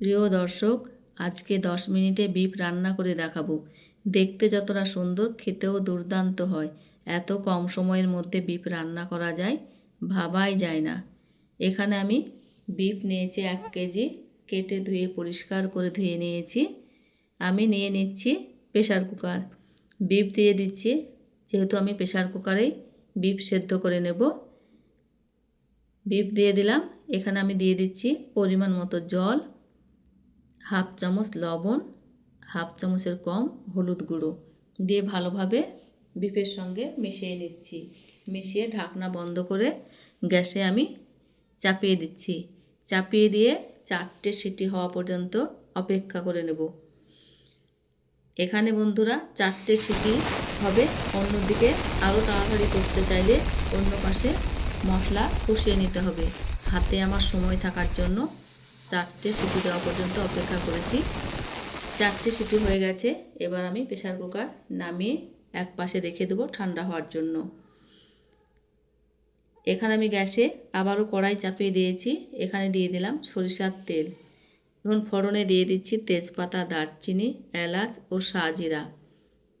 প্রিয় দর্শক, আজকে দশ মিনিটে বিফ রান্না করে দেখাবো। দেখতে যতটা সুন্দর, খেতেও দুর্দান্ত হয়। এত কম সময়ের মধ্যে বিফ রান্না করা যায়, ভাবাই যায় না। এখানে আমি বিফ নিয়েছি এক কেজি, কেটে ধুয়ে পরিষ্কার করে ধুয়ে নিয়েছি। আমি নিয়ে নিচ্ছি প্রেশার কুকার। বিফ দিয়ে দিচ্ছি, যেহেতু আমি প্রেশার কুকারেই বিফ সেদ্ধ করে নেব। বিফ দিয়ে দিলাম, এখানে আমি দিয়ে দিচ্ছি পরিমাণ মতো জল। হাফ চামচ লবণ, হাফ চামচের কম হলুদ গুঁড়ো দিয়ে ভালোভাবে বিফের সঙ্গে মিশিয়ে নিচ্ছি। মিশিয়ে ঢাকনা বন্ধ করে গ্যাসে আমি চাপিয়ে দিচ্ছি। চাপিয়ে দিয়ে চারটে সিটি হওয়া পর্যন্ত অপেক্ষা করে নেব। এখানে বন্ধুরা চারটে সিটি হবে। অন্যদিকে আরও তাড়াতাড়ি করতে চাইলে অন্য পাশে মশলা কষিয়ে নিতে হবে। হাতে আমার সময় থাকার জন্য চারটে সিটি দেওয়া পর্যন্ত অপেক্ষা করেছি। চারটে সিটি হয়ে গেছে, এবার আমি প্রেশার কুকার নামিয়ে এক পাশে রেখে দেবো ঠান্ডা হওয়ার জন্য। এখানে আমি গ্যাসে আবারও কড়াই চাপিয়ে দিয়েছি, এখানে দিয়ে দিলাম সরিষার তেল। এখন ফোড়নে দিয়ে দিচ্ছি তেজপাতা, দারচিনি, এলাচ ও সাজিরা।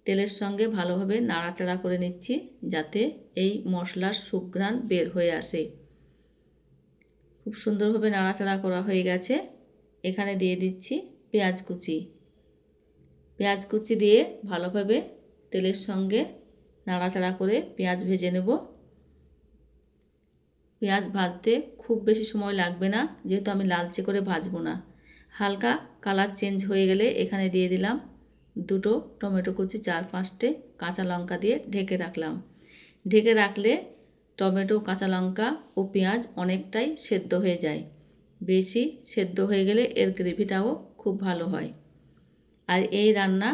তেলের সঙ্গে ভালোভাবে নাড়াচাড়া করে নিচ্ছি যাতে এই মশলার সুঘ্রাণ বের হয়ে আসে। খুব সুন্দরভাবে নাড়াচাড়া করা হয়ে গেছে। এখানে দিয়ে দিচ্ছি পেঁয়াজ কুচি। পেঁয়াজ কুচি দিয়ে ভালোভাবে তেলের সঙ্গে নাড়াচাড়া করে পেঁয়াজ ভেজে নেব। পেঁয়াজ ভাজতে খুব বেশি সময় লাগবে না, যেহেতু আমি লালচে করে ভাজবো না। হালকা কালার চেঞ্জ হয়ে গেলে এখানে দিয়ে দিলাম দুটো টমেটো কুচি, চার পাঁচটে কাঁচা লঙ্কা দিয়ে ঢেকে রাখলাম। ঢেকে রাখলে টমেটো, কাঁচা লঙ্কা ও পেঁয়াজ অনেকটাই সেদ্ধ হয়ে যায়। বেশি সেদ্ধ হয়ে গেলে এর গ্রেভিটাও খুব ভালো হয়। আর এই রান্না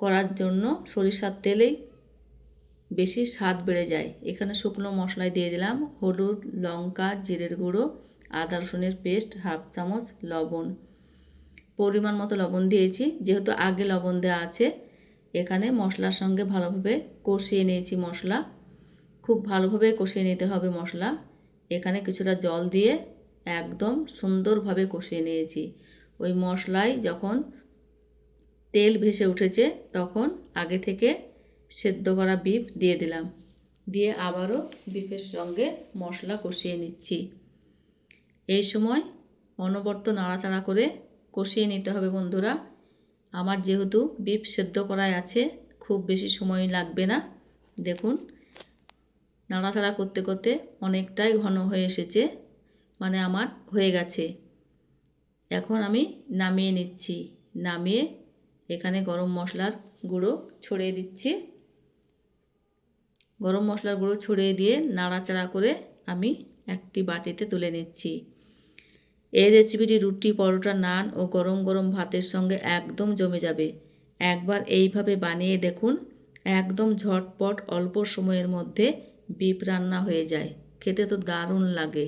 করার জন্য সরিষার তেলেই বেশি স্বাদ বেড়ে যায়। এখানে শুকনো মশলায় দিয়ে দিলাম হলুদ, লঙ্কা, জিরের গুঁড়ো, আদা রসুনের পেস্ট, হাফ চামচ লবণ। পরিমাণ মতো লবণ দিয়েছি। যেহেতু আগে লবণ দেওয়া আছে, এখানে মশলার সঙ্গে ভালোভাবে কষিয়ে নিয়েছি মশলা। খুব ভালোভাবে কষিয়ে নিতে হবে মশলা। এখানে কিছুটা জল দিয়ে একদম সুন্দরভাবে কষিয়ে নিয়েছি। ওই মশলায় যখন তেল ভেসে উঠেছে তখন আগে থেকে সেদ্ধ করা বিফ দিয়ে দিলাম। দিয়ে আবারও বিফের সঙ্গে মশলা কষিয়ে নিচ্ছি। এই সময় অনবর্ত নাড়াচাড়া করে কষিয়ে নিতে হবে বন্ধুরা। আমার যেহেতু বিফ সেদ্ধ করাই আছে, খুব বেশি সময় লাগবে না। দেখুন নাড়াচাড়া করতে করতে অনেকটাই ঘন হয়ে এসেছে মানে আমার হয়ে গেছে। এখন আমি নামিয়ে নিচ্ছি। নামিয়ে এখানে গরম মশলার গুঁড়ো ছড়িয়ে দিচ্ছি। গরম মশলার গুঁড়ো ছড়িয়ে দিয়ে নাড়াচাড়া করে আমি একটি বাটিতে তুলে নিচ্ছি। এই রেসিপিটি রুটি, পরোটা, নান ও গরম গরম ভাতের সঙ্গে একদম জমে যাবে। একবার এইভাবে বানিয়ে দেখুন, একদম ঝটপট অল্প সময়ের মধ্যে বিপ রান্না হয়ে যায়। খেতে তো দারুণ লাগে।